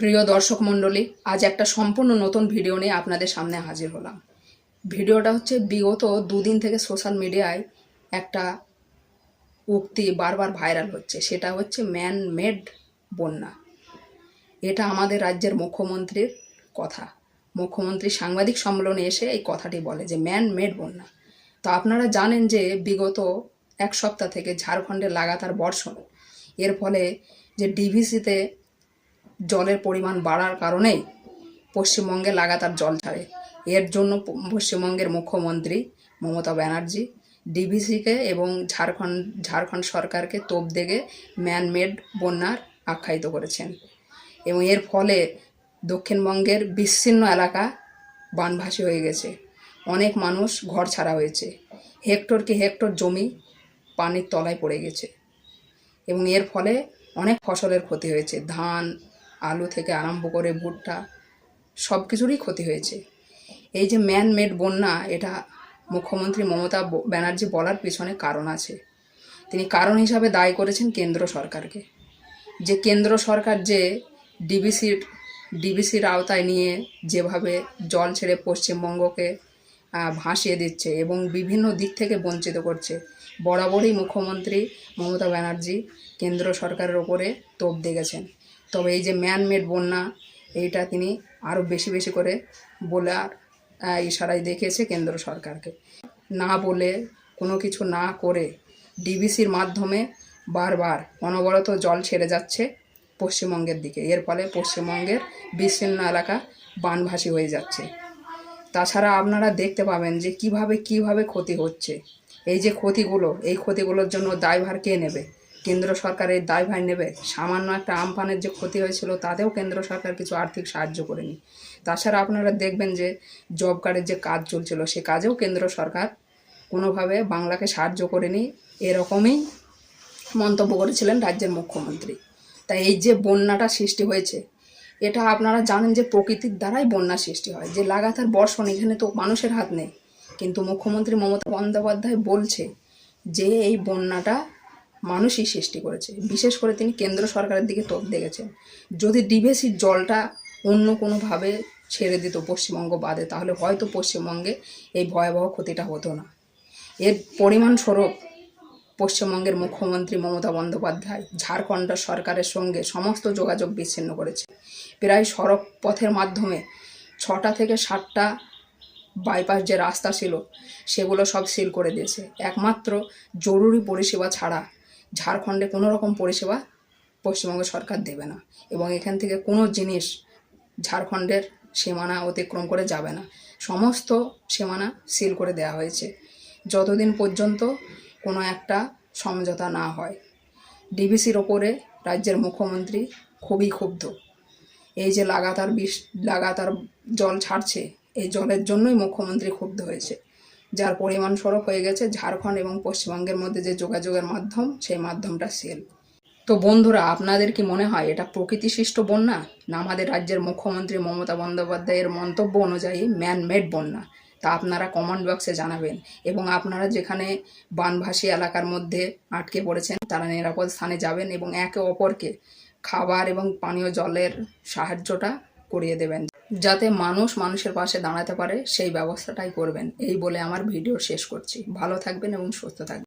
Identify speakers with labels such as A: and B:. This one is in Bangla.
A: প্রিয় দর্শক মণ্ডলী, আজ একটা সম্পূর্ণ নতুন ভিডিও নিয়ে আপনাদের সামনে হাজির হলাম। ভিডিওটা হচ্ছে বিগত দুদিন থেকে সোশ্যাল মিডিয়ায় একটা উক্তি বারবার ভাইরাল হচ্ছে। সেটা হচ্ছে ম্যান মেড বন্যা। এটা আমাদের রাজ্যের মুখ্যমন্ত্রীর কথা। মুখ্যমন্ত্রী সাংবাদিক সম্মেলনে এসে এই কথাটি বলে যে ম্যান মেড বন্যা। তো আপনারা জানেন যে বিগত এক সপ্তাহ থেকে ঝাড়খণ্ডে লাগাতার বর্ষণ। এর ফলে যে ডিভিসিতে জলের পরিমাণ বাড়ার কারণেই পশ্চিমবঙ্গে লাগাতার জল ছাড়ে। এর জন্য পশ্চিমবঙ্গের মুখ্যমন্ত্রী মমতা ব্যানার্জি ডিভিসিকে এবং ঝাড়খণ্ড ঝাড়খণ্ড সরকারকে তোপ দেগে ম্যানমেড বন্যার আখ্যায়িত করেছেন। এবং এর ফলে দক্ষিণবঙ্গের বিচ্ছিন্ন এলাকা বানভাসী হয়ে গেছে। অনেক মানুষ ঘর ছাড়া হয়েছে। হেক্টর কি হেক্টর জমি পানির তলায় পড়ে গেছে। এবং এর ফলে অনেক ফসলের ক্ষতি হয়েছে। ধান আলু থেকে আরম্ভ করে ভুট্টা, সব কিছুরই ক্ষতি হয়েছে। এই যে ম্যান মেড বন্যা, এটা মুখ্যমন্ত্রী মমতা ব্যানার্জি বলার পিছনে কারণ আছে। তিনি কারণ হিসাবে দায়ী করেছেন কেন্দ্র সরকারকে। যে কেন্দ্র সরকার যে ডিবিসির ডিবিসির আওতায় নিয়ে যেভাবে জল ছেড়ে পশ্চিমবঙ্গকে ভাসিয়ে দিচ্ছে এবং বিভিন্ন দিক থেকে বঞ্চিত করছে, বরাবরই মুখ্যমন্ত্রী মমতা ব্যানার্জি কেন্দ্র সরকারের ওপরে তোপ দেখেছেন তবে এই যে ম্যান মেড বন্যা, এইটা তিনি আরও বেশি বেশি করে বলার ইশারায় দেখিয়েছে কেন্দ্র সরকারকে। না বলে কোনো কিছু না করে ডিবিসির মাধ্যমে বারবার অনবরত জল ছেড়ে যাচ্ছে পশ্চিমবঙ্গের দিকে। এর ফলে পশ্চিমবঙ্গের বিচ্ছিন্ন এলাকা বানভাসী হয়ে যাচ্ছে। তাছাড়া আপনারা দেখতে পাবেন যে কীভাবে কীভাবে ক্ষতি হচ্ছে। এই যে ক্ষতিগুলো, এই ক্ষতিগুলোর জন্য দায়ভার কে নেবে? কেন্দ্র সরকার এই দায়ভার নেবে। সামান্য একটা আমফানের যে ক্ষতি হয়েছিল, তাতেও কেন্দ্র সরকার কিছু আর্থিক সাহায্য করেনি। তাছাড়া আপনারা দেখবেন যে জব কার্ডের যে কাজ চলছিল, সে কাজেও কেন্দ্র সরকার কোনোভাবে বাংলাকে সাহায্য করেনি। এরকমই মন্তব্য করেছিলেন রাজ্যের মুখ্যমন্ত্রী। তাই এই যে বন্যাটা সৃষ্টি হয়েছে, এটা আপনারা জানেন যে প্রকৃতির দ্বারাই বন্যা সৃষ্টি হয়। যে লাগাতার বর্ষণ, এখানে তো মানুষের হাত নেই। কিন্তু মুখ্যমন্ত্রী মমতা বন্দ্যোপাধ্যায় বলছে যে এই বন্যাটা মানুষই সৃষ্টি করেছে। বিশেষ করে তিনি কেন্দ্র সরকারের দিকে তোপ দেখেছেন। যদি ডিভিসির জলটা অন্য কোনোভাবে ছেড়ে দিত পশ্চিমবঙ্গ বাদে, তাহলে হয়তো পশ্চিমবঙ্গে এই ভয়াবহ ক্ষতিটা হতো না। এর পরিমাণ স্বরূপ পশ্চিমবঙ্গের মুখ্যমন্ত্রী মমতা বন্দ্যোপাধ্যায় ঝাড়খণ্ড সরকারের সঙ্গে সমস্ত যোগাযোগ বিচ্ছিন্ন করেছে। প্রায় সড়ক পথের মাধ্যমে ছটা থেকে সাতটা বাইপাস যে রাস্তা ছিল, সেগুলো সব সিল করে দিয়েছে। একমাত্র জরুরি পরিষেবা ছাড়া ঝাড়খণ্ডে কোনো রকম পরিষেবা পশ্চিমবঙ্গ সরকার দেবে না এবং এখান থেকে কোনো জিনিস ঝাড়খণ্ডের সীমানা অতিক্রম করে যাবে না। সমস্ত সীমানা সিল করে দেওয়া হয়েছে। যতদিন পর্যন্ত কোনো একটা সমঝোতা না হয়, ডিবিসির ওপরে রাজ্যের মুখ্যমন্ত্রী খুবই ক্ষুব্ধ। এই যে লাগাতার বিষ, লাগাতার জল ছাড়ছে এই জলের জন্যই মুখ্যমন্ত্রী ক্ষুব্ধ হয়েছে। যার পরিমাণ স্বরূপ হয়ে গেছে ঝাড়খণ্ড এবং পশ্চিমবঙ্গের মধ্যে যে যোগাযোগের মাধ্যম, সেই মাধ্যমটা সেল। তো বন্ধুরা, আপনাদের কি মনে হয় এটা প্রকৃতি সৃষ্ট বন্যা না আমাদের রাজ্যের মুখ্যমন্ত্রী মমতা বন্দ্যোপাধ্যায়ের মন্তব্য অনুযায়ী ম্যানমেড বন্যা? তা আপনারা কমেন্ট বক্সে জানাবেন এবং আপনারা যেখানে বানভাসী এলাকার মধ্যে আটকে পড়েছেন, তারা নিরাপদ স্থানে যাবেন এবং একে অপরকে খাবার এবং পানীয় জলের সাহায্যটা করিয়ে দেবেন। যাতে মানুষ মানুষের পাশে দাঁড়াতে পারে, সেই ব্যবস্থাটাই করবেন। এই বলে আমার ভিডিও শেষ করছি। ভালো থাকবেন এবং সুস্থ থাকবেন।